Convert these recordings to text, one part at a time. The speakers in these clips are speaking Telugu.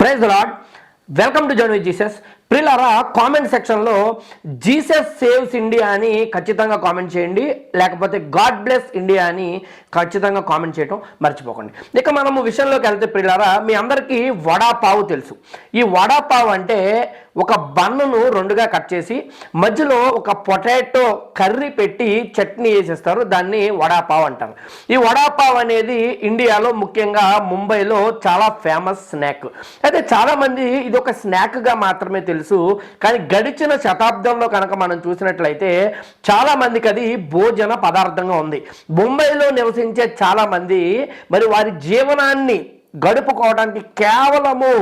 praise lord welcome to journey Jesus ప్రిలారా కామెంట్ సెక్షన్లో జీసస్ సేవ్స్ ఇండియా అని ఖచ్చితంగా కామెంట్ చేయండి లేకపోతే గాడ్ బ్లెస్ ఇండియా అని ఖచ్చితంగా కామెంట్ చేయటం మర్చిపోకండి. ఇక మనము విషయంలోకి వెళ్తే ప్రిలారా మీ అందరికీ వడాపావు తెలుసు. ఈ వడాపావు అంటే ఒక బన్నును రెండుగా కట్ చేసి మధ్యలో ఒక పొటాటో కర్రీ పెట్టి చట్నీ వేసేస్తారు దాన్ని వడాపావ్ అంటారు. ఈ వడాపావ్ అనేది ఇండియాలో ముఖ్యంగా ముంబైలో చాలా ఫేమస్ స్నాక్ అయితే చాలామంది ఇది ఒక స్నాక్గా మాత్రమే తెలుసు. తెలుసు. కానీ గడిచిన శతాబ్దంలో కనుక మనం చూసినట్లయితే చాలా మందికి అది భోజన పదార్థంగా ఉంది. ముంబైలో నివసించే చాలా మంది మరి వారి జీవనాన్ని గడుపుకోవడానికి కేవలము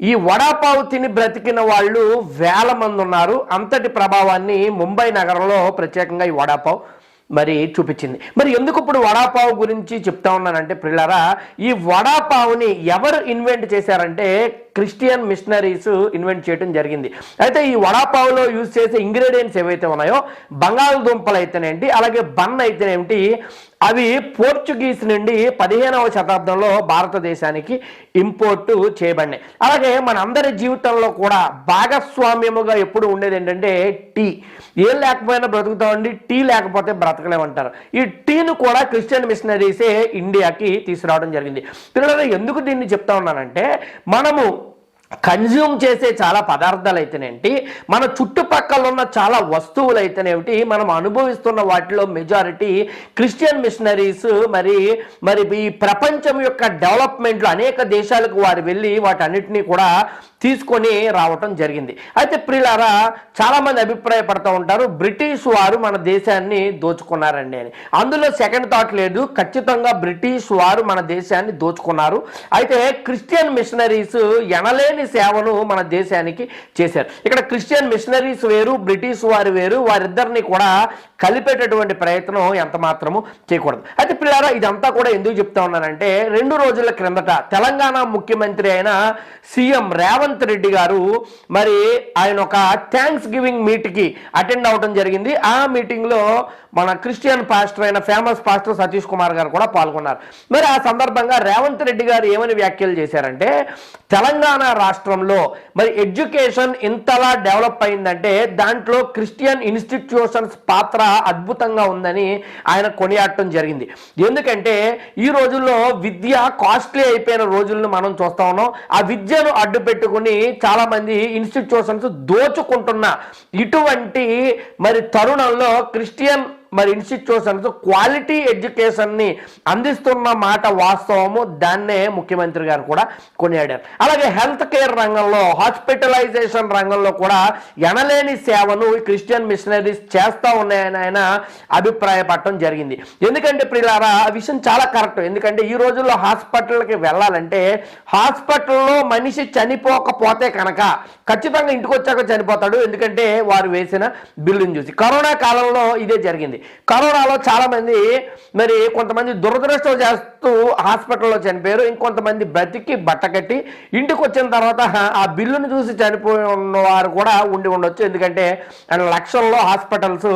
ఈ వడాపావు తిని బ్రతికిన వాళ్ళు వేల మంది ఉన్నారు. అంతటి ప్రభావాన్ని ముంబై నగరంలో ప్రత్యేకంగా ఈ వడాపావు మరి చూపించింది. మరి ఎందుకు ఇప్పుడు వడాపావు గురించి చెప్తా ఉన్నానంటే పిల్లరా ఈ వడాపావుని ఎవరు ఇన్వెంట్ చేశారంటే క్రిస్టియన్ మిషనరీస్ ఇన్వెంట్ చేయడం జరిగింది. అయితే ఈ వడాపావులో యూజ్ చేసే ఇంగ్రీడియంట్స్ ఏవైతే ఉన్నాయో బంగాళదుంపలు అయితేనేంటి అలాగే బన్ అయితేనేంటి అవి పోర్చుగీస్ నుండి పదిహేనవ శతాబ్దంలో భారతదేశానికి ఇంపోర్టు చేయబడినాయి. అలాగే మన అందరి జీవితంలో కూడా భాగస్వామ్యముగా ఎప్పుడు ఉండేది ఏంటంటే టీ. ఏం లేకపోయినా బ్రతుకుతామండి టీ లేకపోతే బ్రతకలేమంటారు. ఈ టీను కూడా క్రిస్టియన్ మిషనరీసే ఇండియాకి తీసుకురావడం జరిగింది. పిల్లలు ఎందుకు దీన్ని చెప్తా ఉన్నానంటే మనము కన్జ్యూమ్ చేసే చాలా పదార్థాలు అయితేనేంటి మన చుట్టుపక్కల ఉన్న చాలా వస్తువులు అయితేనేమిటి మనం అనుభవిస్తున్న వాటిలో మెజారిటీ క్రిస్టియన్ మిషనరీస్ మరి మరి ఈ ప్రపంచం యొక్క డెవలప్మెంట్లో అనేక దేశాలకు వారు వెళ్ళి వాటన్నిటినీ కూడా తీసుకొని రావటం జరిగింది. అయితే ప్రిలారా చాలామంది అభిప్రాయపడుతూ ఉంటారు బ్రిటిష్ వారు మన దేశాన్ని దోచుకున్నారండి అని. అందులో సెకండ్ థాట్ లేదు ఖచ్చితంగా బ్రిటిష్ వారు మన దేశాన్ని దోచుకున్నారు. అయితే క్రిస్టియన్ మిషనరీస్ ఎనలేని సేవను మన దేశానికి చేశారు. ఇక్కడ క్రిస్టియన్ మిషనరీస్ వేరు బ్రిటిష్ వారు వేరు వారిద్దరిని కూడా కలిపేటటువంటి ప్రయత్నం ఎంత మాత్రము చేయకూడదు. అయితే పిల్లారా ఇదంతా కూడా ఎందుకు చెప్తా ఉన్నానంటే రెండు రోజుల క్రిందట తెలంగాణ ముఖ్యమంత్రి అయిన సీఎం రేవంత్ రెడ్డి గారు మరి ఆయన ఒక థ్యాంక్స్ గివింగ్ మీట్కి అటెండ్ అవడం జరిగింది. ఆ మీటింగ్లో మన క్రిస్టియన్ పాస్టర్ అయిన ఫేమస్ పాస్టర్ సతీష్ కుమార్ గారు కూడా పాల్గొన్నారు. మరి ఆ సందర్భంగా రేవంత్ రెడ్డి గారు ఏమని వ్యాఖ్యలు చేశారంటే తెలంగాణ రాష్ట్రంలో మరి ఎడ్యుకేషన్ ఇంతలా డెవలప్ అయిందంటే దాంట్లో క్రిస్టియన్ ఇన్స్టిట్యూషన్స్ పాత్ర అద్భుతంగా ఉందని ఆయన కొనియాడటం జరిగింది. ఎందుకంటే ఈ రోజుల్లో విద్య కాస్ట్లీ అయిపోయిన రోజులను మనం చూస్తా ఉన్నాం. ఆ విద్యను అడ్డు పెట్టుకుని చాలామంది ఇన్స్టిట్యూషన్స్ దోచుకుంటున్న ఇటువంటి మరి తరుణంలో క్రిస్టియన్ మరి ఇన్స్టిట్యూషన్స్ క్వాలిటీ ఎడ్యుకేషన్ని అందిస్తున్న మాట వాస్తవము దాన్నే ముఖ్యమంత్రి గారు కూడా కొనియాడారు. అలాగే హెల్త్ కేర్ రంగంలో హాస్పిటలైజేషన్ రంగంలో కూడా ఎనలేని సేవను క్రిస్టియన్ మిషనరీస్ చేస్తూ ఉన్నాయని ఆయన అభిప్రాయపడటం జరిగింది. ఎందుకంటే ప్రిలారా ఆ విషయం చాలా కరెక్ట్. ఎందుకంటే ఈ రోజుల్లో హాస్పిటల్కి వెళ్ళాలంటే హాస్పిటల్లో మనిషి చనిపోకపోతే కనుక ఖచ్చితంగా ఇంటికి వచ్చాక చనిపోతాడు. ఎందుకంటే వారు వేసిన బిల్లుని చూసి. కరోనా కాలంలో ఇదే జరిగింది. కరోనాలో చాలామంది మరి కొంతమంది దురదృష్టం చేస్తూ హాస్పిటల్లో చనిపోయారు. ఇంకొంతమంది బ్రతికి బట్టకట్టి ఇంటికి వచ్చిన తర్వాత ఆ బిల్లును చూసి చనిపోయి ఉన్న వారు కూడా ఉండి ఉండొచ్చు. ఎందుకంటే లక్షల్లో హాస్పిటల్స్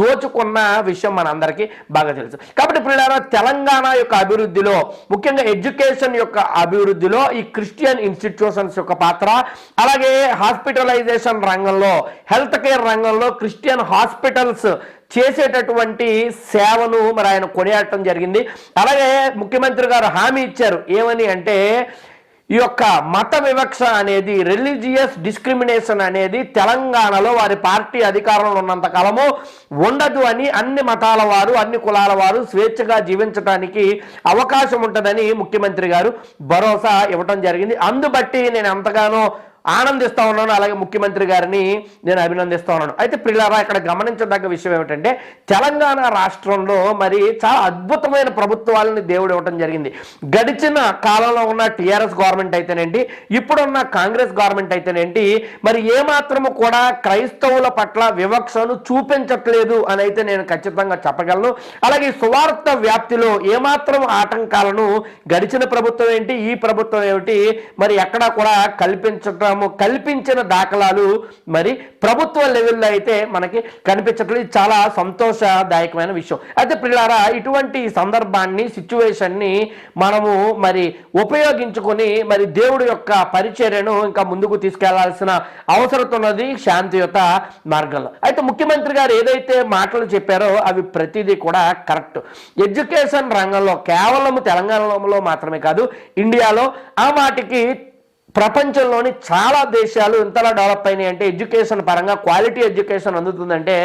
దోచుకున్న విషయం మన అందరికీ బాగా తెలుసు. కాబట్టి ఇప్పుడు తెలంగాణ యొక్క అభివృద్ధిలో ముఖ్యంగా ఎడ్యుకేషన్ యొక్క అభివృద్ధిలో ఈ క్రిస్టియన్ ఇన్స్టిట్యూషన్స్ యొక్క పాత్ర అలాగే హాస్పిటలైజేషన్ రంగంలో హెల్త్ కేర్ రంగంలో క్రిస్టియన్ హాస్పిటల్స్ చేసేటటువంటి సేవను మరి ఆయన కొనియాడటం జరిగింది. అలాగే ముఖ్యమంత్రి గారు హామీ ఇచ్చారు. ఏమని అంటే ఈ యొక్క మత వివక్ష అనేది రిలీజియస్ డిస్క్రిమినేషన్ అనేది తెలంగాణలో వారి పార్టీ అధికారంలో ఉన్నంత కాలము ఉండదు అని అన్ని మతాల వారు అన్ని కులాల వారు స్వేచ్ఛగా జీవించడానికి అవకాశం ఉంటుందని ముఖ్యమంత్రి గారు భరోసా ఇవ్వటం జరిగింది. అందుబట్టి నేను ఎంతగానో ఆనందిస్తా ఉన్నాను. అలాగే ముఖ్యమంత్రి గారిని నేను అభినందిస్తా ఉన్నాను. అయితే ప్రిలారా ఇక్కడ గమనించదగ్గ విషయం ఏమిటంటే తెలంగాణ రాష్ట్రంలో మరి చాలా అద్భుతమైన ప్రభుత్వాలని దేవుడు ఇవ్వటం జరిగింది. గడిచిన కాలంలో ఉన్న టీఆర్ఎస్ గవర్నమెంట్ అయితేనేంటి ఇప్పుడున్న కాంగ్రెస్ గవర్నమెంట్ అయితేనేంటి మరి ఏమాత్రము కూడా క్రైస్తవుల పట్ల వివక్షను చూపించట్లేదు అని అయితే నేను ఖచ్చితంగా చెప్పగలను. అలాగే సువార్త వ్యాప్తిలో ఏమాత్రం ఆటంకాలను గడిచిన ప్రభుత్వం ఏంటి ఈ ప్రభుత్వం ఏమిటి మరి ఎక్కడా కూడా కల్పించటం మనము కల్పించిన దాఖలాలు మరి ప్రభుత్వ లెవెల్లో అయితే మనకి కనిపించట్లు ఇది చాలా సంతోషదాయకమైన విషయం. అయితే పిల్లారా ఇటువంటి సందర్భాన్ని సిచ్యువేషన్ని మనము మరి ఉపయోగించుకొని మరి దేవుడి యొక్క పరిచర్యను ఇంకా ముందుకు తీసుకెళ్ళాల్సిన అవసరం ఉన్నది శాంతియుత మార్గంలో. అయితే ముఖ్యమంత్రి గారు ఏదైతే మాటలు చెప్పారో అవి ప్రతిదీ కూడా కరెక్ట్. ఎడ్యుకేషన్ రంగంలో కేవలం తెలంగాణలో మాత్రమే కాదు ఇండియాలో ఆ మాటికి ప్రపంచంలోని చాలా దేశాలు ఇంతలా డెవలప్ అయినాయి అంటే ఎడ్యుకేషన్ పరంగా క్వాలిటీ ఎడ్యుకేషన్ అందుతుందంటే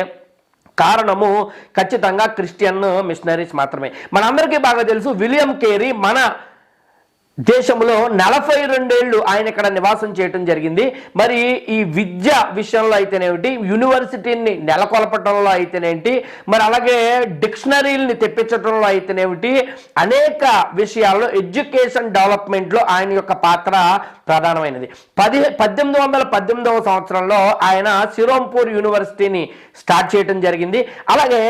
కారణము ఖచ్చితంగా క్రిస్టియన్ మిషనరీస్ మాత్రమే. మనందరికీ బాగా తెలుసు విలియం కేరీ మన దేశంలో నలభై రెండేళ్ళు ఆయన ఇక్కడ నివాసం చేయటం జరిగింది. మరి ఈ విద్య విషయంలో అయితేనేమిటి యూనివర్సిటీని నెలకొల్పటంలో అయితేనేంటి మరి అలాగే డిక్షనరీల్ని తెప్పించడంలో అయితేనేమిటి అనేక విషయాల్లో ఎడ్యుకేషన్ డెవలప్మెంట్లో ఆయన యొక్క పాత్ర ప్రధానమైనది. పది పద్దెనిమిది వందల పద్దెనిమిదవ సంవత్సరంలో ఆయన సిరోంపూర్ యూనివర్సిటీని స్టార్ట్ చేయడం జరిగింది. అలాగే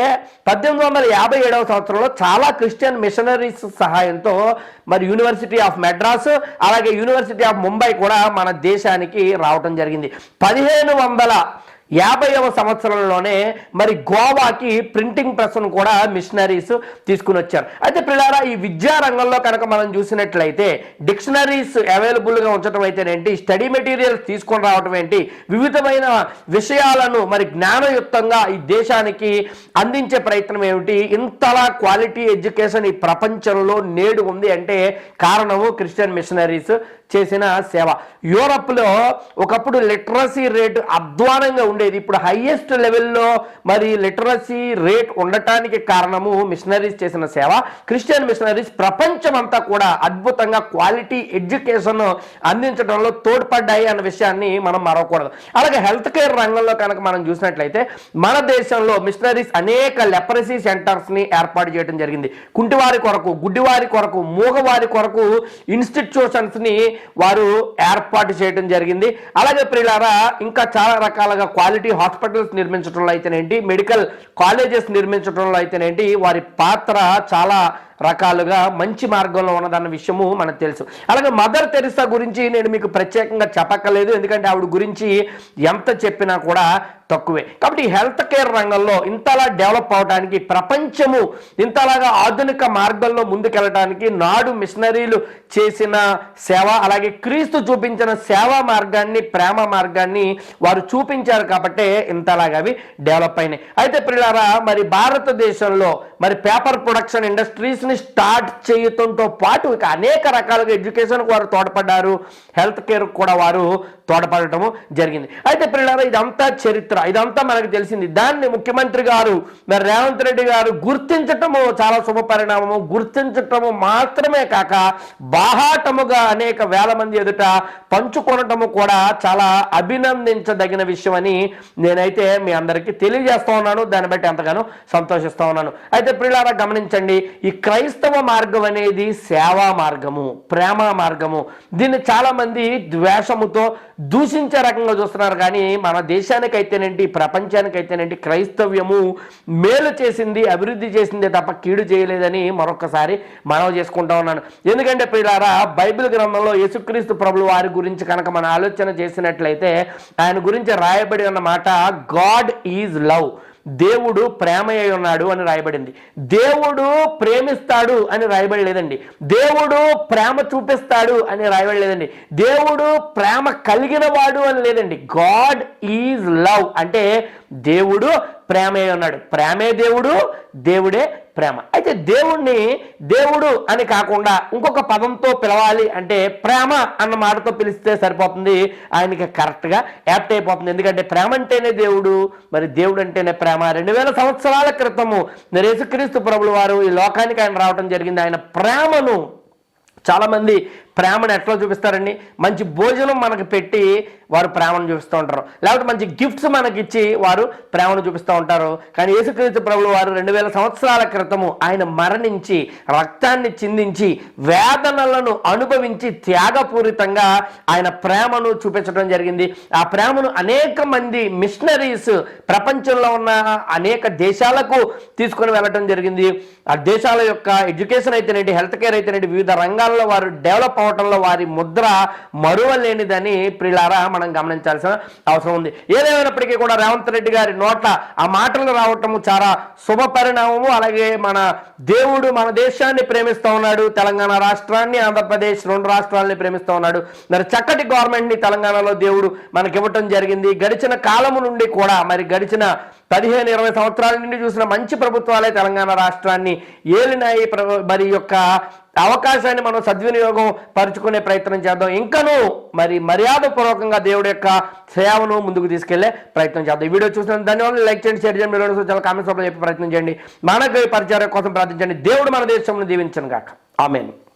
పద్దెనిమిది వందల యాభై ఏడవ సంవత్సరంలో చాలా క్రిస్టియన్ మిషనరీస్ సహాయంతో మరి యూనివర్సిటీ ఆఫ్ మెడ్రాస్ అలాగే యూనివర్సిటీ ఆఫ్ ముంబై కూడా మన దేశానికి రావటం జరిగింది. పదిహేను వందల యాభైవ సంవత్సరంలోనే మరి గోవాకి ప్రింటింగ్ ప్రెస్ను కూడా మిషనరీస్ తీసుకుని వచ్చారు. అయితే పిల్లారా ఈ విద్యా రంగంలో కనుక మనం చూసినట్లయితే డిక్షనరీస్ అవైలబుల్గా ఉంచడం అయితేనేంటి స్టడీ మెటీరియల్స్ తీసుకొని రావటం ఏంటి వివిధమైన విషయాలను మరి జ్ఞానయుక్తంగా ఈ దేశానికి అందించే ప్రయత్నం ఏమిటి ఇంతలా క్వాలిటీ ఎడ్యుకేషన్ ఈ ప్రపంచంలో నేడు ఉంది అంటే కారణము క్రిస్టియన్ మిషనరీస్ చేసిన సేవ. యూరప్లో ఒకప్పుడు లిటరసీ రేట్ అధ్వానంగా ఉండేది. ఇప్పుడు హైయెస్ట్ లెవెల్లో మరి లిటరసీ రేట్ ఉండటానికి కారణము మిషనరీస్ చేసిన సేవ. క్రిస్టియన్ మిషనరీస్ ప్రపంచమంతా కూడా అద్భుతంగా క్వాలిటీ ఎడ్యుకేషన్ అందించడంలో తోడ్పడ్డాయి అన్న విషయాన్ని మనం మరవకూడదు. అలాగే హెల్త్ కేర్ రంగంలో కనుక మనం చూసినట్లయితే మన దేశంలో మిషనరీస్ అనేక లెపరసీ సెంటర్స్ని ఏర్పాటు చేయడం జరిగింది. కుంటివారి కొరకు గుడ్డివారి కొరకు మూగవారి కొరకు ఇన్స్టిట్యూషన్స్ని వారు ఏర్పాటు చేయడం జరిగింది. అలాగే ప్రియులారా ఇంకా చాలా రకాలుగా క్వాలిటీ హాస్పిటల్స్ నిర్మించడంలో అయితేనేంటి మెడికల్ కాలేజెస్ నిర్మించడంలో అయితేనేంటి వారి పాత్ర చాలా రకాలుగా మంచి మార్గంలో ఉన్నదన్న విషయము మనకు తెలుసు. అలాగే మదర్ తెరిసా గురించి నేను మీకు ప్రత్యేకంగా చెప్పక్కర్లేదు. ఎందుకంటే ఆవిడ గురించి ఎంత చెప్పినా కూడా తక్కువే. కాబట్టి హెల్త్ కేర్ రంగంలో ఇంతలా డెవలప్ అవడానికి ప్రపంచము ఇంతలాగా ఆధునిక మార్గంలో ముందుకెళ్ళడానికి నాడు మిషనరీలు చేసిన సేవ అలాగే క్రీస్తు చూపించిన సేవా మార్గాన్ని ప్రేమ మార్గాన్ని వారు చూపించారు కాబట్టే ఇంతలాగా అవి డెవలప్ అయినాయి. అయితే పిల్లారా మరి భారతదేశంలో మరి పేపర్ ప్రొడక్షన్ ఇండస్ట్రీస్ని ఎడ్యుకేషన్ని స్టార్ట్ చేయటంతో పాటు ఇక అనేక రకాలుగా ఎడ్యుకేషన్ వారు తోడ్పడ్డారు. హెల్త్ కేర్ కూడా వారు తోడ్పడటము జరిగింది. అయితే పిల్లలారా ఇదంతా చరిత్ర. ఇదంతా మనకు తెలిసింది. దాన్ని ముఖ్యమంత్రి గారు మరి రేవంత్ రెడ్డి గారు గుర్తించటము చాలా శుభ పరిణామము. గుర్తించటము మాత్రమే కాక బాహాటముగా అనేక వేల మంది ఎదుట పంచుకొనటము కూడా చాలా అభినందించదగిన విషయం అని నేనైతే మీ అందరికీ తెలియజేస్తా ఉన్నాను. దాన్ని బట్టి ఎంతగానో సంతోషిస్తా ఉన్నాను. అయితే పిల్లారా గమనించండి. ఈ క్రైస్తవ మార్గం అనేది సేవా మార్గము ప్రేమ మార్గము. దీన్ని చాలామంది ద్వేషముతో దూషించే రకంగా చూస్తున్నారు. కానీ మన దేశానికి అయితేనేంటి ప్రపంచానికి అయితేనేంటి క్రైస్తవ్యము మేలు చేసింది అభివృద్ధి చేసిందే తప్ప కీడు చేయలేదని మరొకసారి మనవి చేసుకుంటా ఉన్నాను. ఎందుకంటే పిల్లారా బైబిల్ గ్రంథంలో యేసుక్రీస్తు ప్రభులు వారి గురించి కనుక మన ఆలోచన చేసినట్లయితే ఆయన గురించి రాయబడి ఉన్న మాట గాడ్ ఈజ్ లవ్ దేవుడు ప్రేమ అయి ఉన్నాడు అని రాయబడింది. దేవుడు ప్రేమిస్తాడు అని రాయబడి లేదండి దేవుడు ప్రేమ చూపిస్తాడు అని రాయబడి లేదండి దేవుడు ప్రేమ కలిగిన వాడు అని లేదండి. గాడ్ ఈజ్ లవ్ అంటే దేవుడు ప్రేమే ఉన్నాడు. ప్రేమే దేవుడు దేవుడే ప్రేమ. అయితే దేవుణ్ణి దేవుడు అని కాకుండా ఇంకొక పదంతో పిలవాలి అంటే ప్రేమ అన్న మాటతో పిలిస్తే సరిపోతుంది. ఆయనకి కరెక్ట్గా యాప్ట్ అయిపోతుంది. ఎందుకంటే ప్రేమ అంటేనే దేవుడు మరి దేవుడు అంటేనే ప్రేమ. రెండు వేల సంవత్సరాల క్రితము మరి యేసుక్రీస్తు ప్రభులు వారు ఈ లోకానికి ఆయన రావడం జరిగింది. ఆయన ప్రేమను చాలామంది ప్రేమను ఎట్లా చూపిస్తారండి? మంచి భోజనం మనకు పెట్టి వారు ప్రేమను చూపిస్తూ ఉంటారు. లేకపోతే మంచి గిఫ్ట్స్ మనకి ఇచ్చి వారు ప్రేమను చూపిస్తూ ఉంటారు. కానీ యేసుక్రీస్తు ప్రభులు వారు రెండు వేల సంవత్సరాల క్రితము ఆయన మరణించి రక్తాన్ని చిందించి వేదనలను అనుభవించి త్యాగపూరితంగా ఆయన ప్రేమను చూపించడం జరిగింది. ఆ ప్రేమను అనేక మంది మిషనరీస్ ప్రపంచంలో ఉన్న అనేక దేశాలకు తీసుకొని వెళ్ళటం జరిగింది. ఆ దేశాల యొక్క ఎడ్యుకేషన్ అయితేనేంటి హెల్త్ కేర్ అయితేనేంటి వివిధ రంగాల్లో వారు డెవలప్ అవటంలో వారి ముద్ర మరువలేనిదని ప్రిలారా మన గమనించాల్సిన అవసరం ఉంది. ఏదేమైనప్పటికీ కూడా రేవంత్ రెడ్డి గారి నోట్ల ఆ మాటలు రావటము చాలా శుభ పరిణామము. అలాగే మన దేవుడు మన దేశాన్ని ప్రేమిస్తూ ఉన్నాడు. తెలంగాణ రాష్ట్రాన్ని ఆంధ్రప్రదేశ్ రెండు రాష్ట్రాలని ప్రేమిస్తూ ఉన్నాడు. మరి చక్కటి గవర్నమెంట్ని తెలంగాణలో దేవుడు మనకి ఇవ్వటం జరిగింది. గడిచిన కాలము నుండి కూడా మరి గడిచిన పదిహేను ఇరవై సంవత్సరాల నుండి చూసిన మంచి ప్రభుత్వాలే తెలంగాణ రాష్ట్రాన్ని ఏలినాయి. ప్ర- మరి యొక్క అవకాశాన్ని మనం సద్వినియోగం పరుచుకునే ప్రయత్నం చేద్దాం. ఇంకనూ మరి మర్యాదపూర్వకంగా దేవుడి యొక్క సేవను ముందుకు తీసుకెళ్ళే ప్రయత్నం చేద్దాం. ఈ వీడియో చూసిన దానివల్ల లైక్ చేయండి షేర్ చేయండి మీరు చాలా కామెంట్స్ చెప్పే ప్రయత్నం చేయండి. మనకు పరిచయం కోసం ప్రార్థించండి. దేవుడు మన దేశంలో దీవించను గాక ఆమెను.